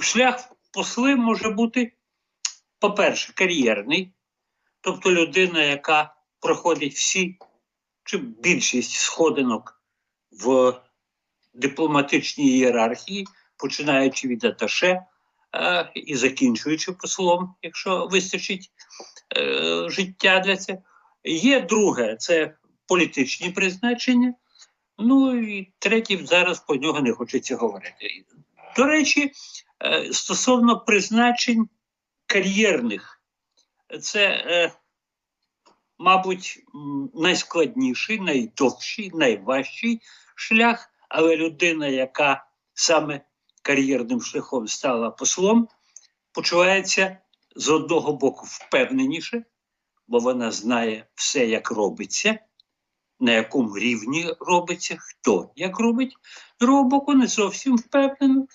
шлях посли може бути, по-перше, кар'єрний, тобто людина, яка проходить всі чи більшість сходинок в дипломатичній ієрархії, починаючи від аташе е, і закінчуючи послом, якщо вистачить е, життя для цього. Є друге, це політичні призначення. Ну і третє, зараз по нього не хочеться говорити. До речі, стосовно призначень кар'єрних, це, е, мабуть, найскладніший, найдовший, найважчий шлях, але людина, яка саме кар'єрним шляхом стала послом, почувається з одного боку впевненіше, бо вона знає все, як робиться, на якому рівні робиться, хто як робить, з другого боку, не зовсім впевнено,